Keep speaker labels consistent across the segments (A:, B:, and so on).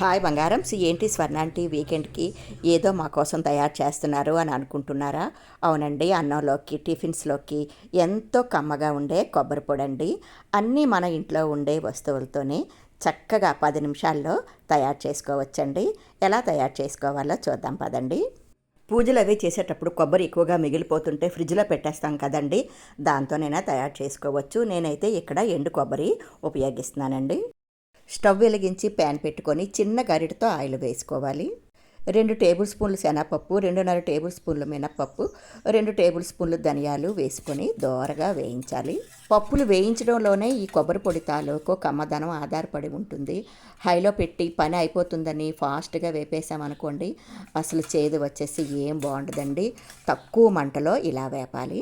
A: Hi బంగారం C ఏంటి స్వర్ణాంటి వీకెండ్కి ఏదో మా కోసం తయారు చేస్తున్నారు అని అనుకుంటున్నారా? అవునండి అన్నంలోకి టిఫిన్స్లోకి ఎంతో కమ్మగా ఉండే కొబ్బరి పొడి అండి అన్నీ మన ఇంట్లో ఉండే వస్తువులతోనే చక్కగా పది నిమిషాల్లో తయారు చేసుకోవచ్చండి. ఎలా తయారు చేసుకోవాలో చూద్దాం పదండి. పూజలు అవి చేసేటప్పుడు కొబ్బరి ఎక్కువగా మిగిలిపోతుంటే ఫ్రిడ్జ్లో పెట్టేస్తాం కదండి. దాంతోనైనా తయారు చేసుకోవచ్చు. నేనైతే ఇక్కడ ఎండు కొబ్బరి ఉపయోగిస్తున్నానండి. స్టవ్ వెలిగించి ప్యాన్ పెట్టుకొని చిన్న గరిటతో ఆయిల్ వేసుకోవాలి. రెండు టేబుల్ స్పూన్లు శనగపప్పు రెండున్నర టేబుల్ స్పూన్లు మినప్పప్పు రెండు టేబుల్ స్పూన్లు ధనియాలు వేసుకొని దోరగా వేయించాలి. పప్పులు వేయించడంలోనే ఈ కొబ్బరి పొడి తాలూకు కమ్మదనం ఆధారపడి ఉంటుంది. హైలో పెట్టి పని అయిపోతుందని ఫాస్ట్గా వేపేసామనుకోండి అసలు చేదు వచ్చేసి ఏం బాగుండదండి. తక్కువ మంటలో ఇలా వేపాలి.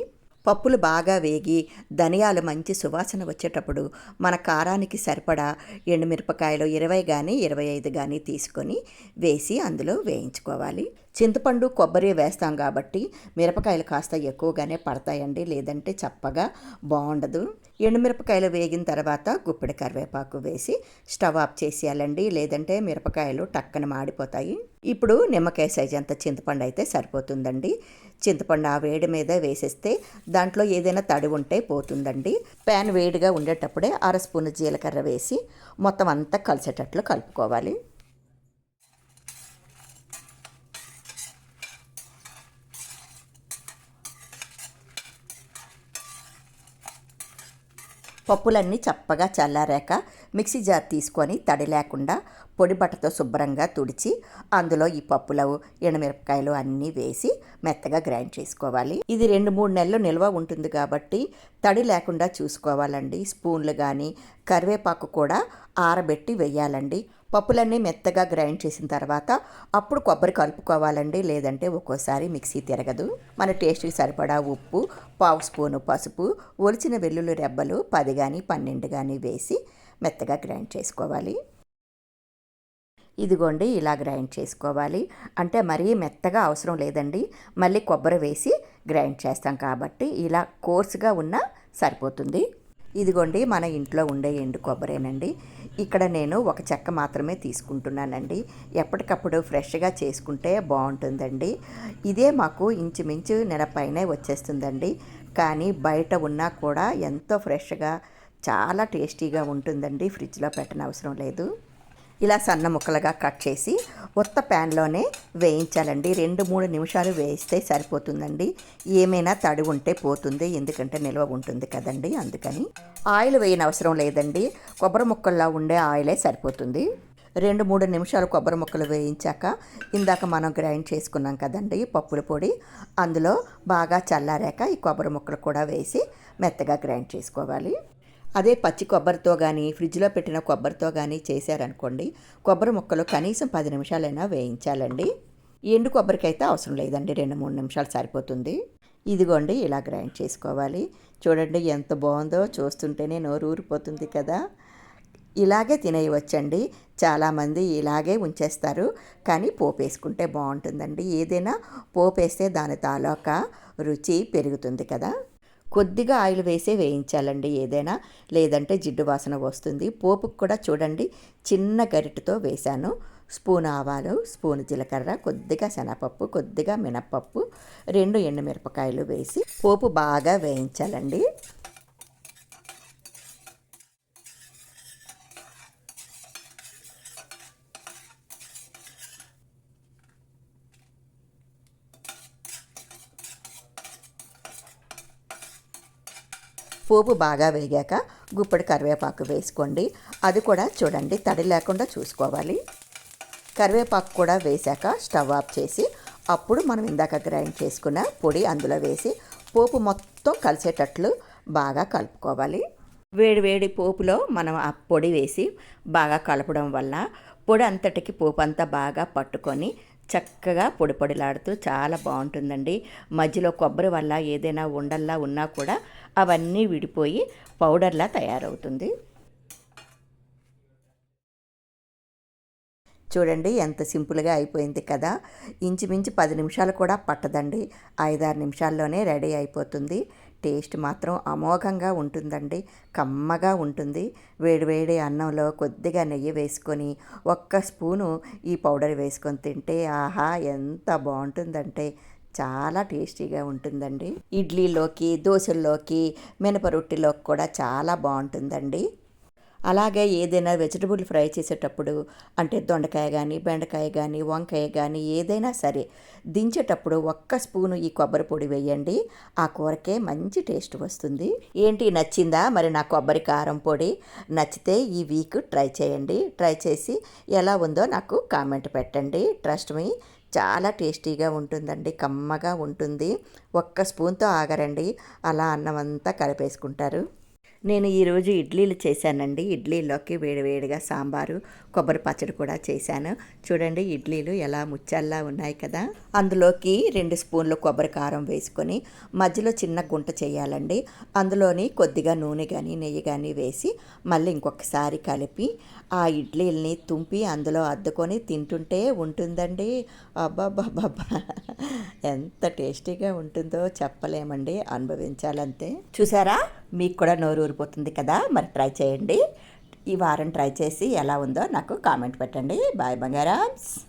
A: పప్పులు బాగా వేగి ధనియాలు మంచి సువాసన వచ్చేటప్పుడు మన కారానికి సరిపడా ఎండుమిరపకాయలు ఇరవై కానీ ఇరవై ఐదు కానీ తీసుకొని వేసి అందులో వేయించుకోవాలి. చింతపండు కొబ్బరి వేస్తాం కాబట్టి మిరపకాయలు కాస్త ఎక్కువగానే పడతాయండి. లేదంటే చప్పగా బాగుండదు. ఎండుమిరపకాయలు వేగిన తర్వాత గుప్పిడి కరివేపాకు వేసి స్టవ్ ఆఫ్ చేసేయాలండి. లేదంటే మిరపకాయలు టక్కన మాడిపోతాయి. ఇప్పుడు నిమ్మకాయ సైజ్ అంత చింతపండు అయితే సరిపోతుందండి. చింతపండు ఆ వేడి మీద వేసేస్తే దాంట్లో ఏదైనా తడి ఉంటే పోతుందండి. ప్యాన్ వేడిగా ఉండేటప్పుడే అర స్పూన్ జీలకర్ర వేసి మొత్తం అంతా కలిసేటట్లు కలుపుకోవాలి. పప్పులన్నీ చప్పగా చల్లారాక మిక్సీ జార్ తీసుకొని తడి లేకుండా పొడి బట్టతో శుభ్రంగా తుడిచి అందులో ఈ పప్పులు ఎండమిరపకాయలు అన్నీ వేసి మెత్తగా గ్రైండ్ చేసుకోవాలి. ఇది రెండు మూడు నెలలు నిల్వ ఉంటుంది కాబట్టి తడి లేకుండా చూసుకోవాలండి. స్పూన్లు కానీ కరివేపాకు కూడా ఆరబెట్టి వేయాలండి. పప్పులన్నీ మెత్తగా గ్రైండ్ చేసిన తర్వాత అప్పుడు కొబ్బరి కలుపుకోవాలండి లేదంటే ఒక్కోసారి మిక్సీ తిరగదు. మన టేస్ట్కి సరిపడా ఉప్పు పావు స్పూను పసుపు ఒలిచిన వెల్లుల్లి రెబ్బలు పది కానీ పన్నెండు కానీ వేసి మెత్తగా గ్రైండ్ చేసుకోవాలి. ఇదిగోండి ఇలా గ్రైండ్ చేసుకోవాలి. అంటే మరీ మెత్తగా అవసరం లేదండి. మళ్ళీ కొబ్బరి వేసి గ్రైండ్ చేస్తాం కాబట్టి ఇలా కోర్సుగా ఉన్నా సరిపోతుంది. ఇదిగోండి మన ఇంట్లో ఉండే ఎండు కొబ్బరేనండి. ఇక్కడ నేను ఒక చెక్క మాత్రమే తీసుకుంటున్నానండి. ఎప్పటికప్పుడు ఫ్రెష్గా చేసుకుంటే బాగుంటుందండి. ఇదే మాకు ఇంచుమించు నెలపైనే వచ్చేస్తుందండి. కానీ బయట ఉన్నా కూడా ఎంతో ఫ్రెష్గా చాలా టేస్టీగా ఉంటుందండి. ఫ్రిడ్జ్లో పెట్టనవసరం లేదు. ఇలా సన్న ముక్కలుగా కట్ చేసి ఉత్త ప్యాన్లోనే వేయించాలండి. రెండు మూడు నిమిషాలు వేయిస్తే సరిపోతుందండి. ఏమైనా తడి ఉంటే పోతుంది ఎందుకంటే నిల్వ ఉంటుంది కదండి. అందుకని ఆయిల్ వేయని అవసరం లేదండి. కొబ్బరి ముక్కల్లో ఉండే ఆయిలే సరిపోతుంది. రెండు మూడు నిమిషాలు కొబ్బరి ముక్కలు వేయించాక ఇందాక మనం గ్రైండ్ చేసుకున్నాం కదండి పప్పుల పొడి. అందులో బాగా చల్లారాక ఈ కొబ్బరి ముక్కలు కూడా వేసి మెత్తగా గ్రైండ్ చేసుకోవాలి. అదే పచ్చి కొబ్బరితో కానీ ఫ్రిడ్జ్లో పెట్టిన కొబ్బరితో కానీ చేశారనుకోండి కొబ్బరి ముక్కలు కనీసం పది నిమిషాలైనా వేయించాలండి. ఎండు కొబ్బరికి అయితే అవసరం లేదండి రెండు మూడు నిమిషాలు సరిపోతుంది. ఇదిగోండి ఇలా గ్రైండ్ చేసుకోవాలి. చూడండి ఎంత బాగుందో చూస్తుంటేనే నోరు ఊరిపోతుంది కదా. ఇలాగే తినేయవచ్చండి. చాలామంది ఇలాగే ఉంచేస్తారు కానీ పోపు వేసుకుంటే బాగుంటుందండి. ఏదైనా పోపు వేస్తే దాని తాలూకా రుచి పెరుగుతుంది కదా. కొద్దిగా ఆయిల్ వేసే వేయించాలండి ఏదైనా. లేదంటే జిడ్డు వాసన వస్తుంది. పోపుకు కూడా చూడండి చిన్న గరిటతో వేశాను. స్పూన్ ఆవాలు స్పూన్ జీలకర్ర కొద్దిగా శనగపప్పు కొద్దిగా మినప్పప్పు రెండు ఎండుమిరపకాయలు వేసి పోపు బాగా వేయించాలండి. పోపు బాగా వేగాక గుప్పడి కరివేపాకు వేసుకోండి. అది కూడా చూడండి తడి లేకుండా చూసుకోవాలి. కరివేపాకు కూడా వేశాక స్టవ్ ఆఫ్ చేసి అప్పుడు మనం ఇందాక గ్రైండ్ చేసుకున్న పొడి అందులో వేసి పోపు మొత్తం కలిసేటట్లు బాగా కలుపుకోవాలి. వేడి వేడి పోపులో మనం ఆ పొడి వేసి బాగా కలపడం వల్ల పొడి అంతటికి పోపు అంతా బాగా పట్టుకొని చక్కగా పొడిపొడిలాడుతూ చాలా బాగుంటుందండి. మధ్యలో కొబ్బరి వల్ల ఏదైనా ఉండల్లా ఉన్నా కూడా అవన్నీ విడిపోయి పౌడర్లా తయారవుతుంది. చూడండి ఎంత సింపుల్గా అయిపోయింది కదా. ఇంచుమించు పది నిమిషాలు కూడా పట్టదండి. ఐదారు నిమిషాల్లోనే రెడీ అయిపోతుంది. టేస్ట్ మాత్రం అమోఘంగా ఉంటుందండి. కమ్మగా ఉంటుంది. వేడివేడి అన్నంలో కొద్దిగా నెయ్యి వేసుకొని ఒక్క స్పూను ఈ పౌడర్ వేసుకొని తింటే ఆహా ఎంత బాగుంటుందంటే చాలా టేస్టీగా ఉంటుందండి. ఇడ్లీలోకి దోశల్లోకి మినప రొట్టెలోకి కూడా చాలా బాగుంటుందండి. అలాగే ఏదైనా వెజిటబుల్ ఫ్రై చేసేటప్పుడు అంటే దొండకాయ కానీ బెండకాయ కానీ వంకాయ కానీ ఏదైనా సరే దించేటప్పుడు ఒక్క స్పూను ఈ కొబ్బరి పొడి వేయండి. ఆ కూరకే మంచి టేస్ట్ వస్తుంది. ఏంటి నచ్చిందా? మరి నా కొబ్బరి కారం పొడి నచ్చితే ఈ వీక్ ట్రై చేయండి. ట్రై చేసి ఎలా ఉందో నాకు కామెంట్ పెట్టండి. ట్రస్ట్ మీ చాలా టేస్టీగా ఉంటుందండి కమ్మగా ఉంటుంది. ఒక్క స్పూన్తో ఆగరండి. అలా అన్నం అంతా కలిపేసుకుంటారు. నేను ఈరోజు ఇడ్లీలు చేశానండి. ఇడ్లీలోకి వేడివేడిగా సాంబారు కొబ్బరి పచ్చడి కూడా చేశాను. చూడండి ఇడ్లీలు ఎలా ముచ్చల్లా ఉన్నాయి కదా. అందులోకి రెండు స్పూన్లు కొబ్బరి కారం వేసుకొని మధ్యలో చిన్న గుంట చేయాలండి. అందులోని కొద్దిగా నూనె కానీ నెయ్యి కానీ వేసి మళ్ళీ ఇంకొకసారి కలిపి ఆ ఇడ్లీల్ని తుంపి అందులో అద్దుకొని తింటుంటే ఉంటుందండి. అబ్బాబ్బాబ్బా ఎంత టేస్టీగా ఉంటుందో చెప్పలేమండి అనుభవించాలంతే. చూసారా? మీకు కూడా నోరు ఊరిపోతుంది కదా మరి ట్రై చేయండి. ఈ వారం ట్రై చేసి ఎలా ఉందో నాకు కామెంట్ పెట్టండి. బాయ్ బంగారామ్స్.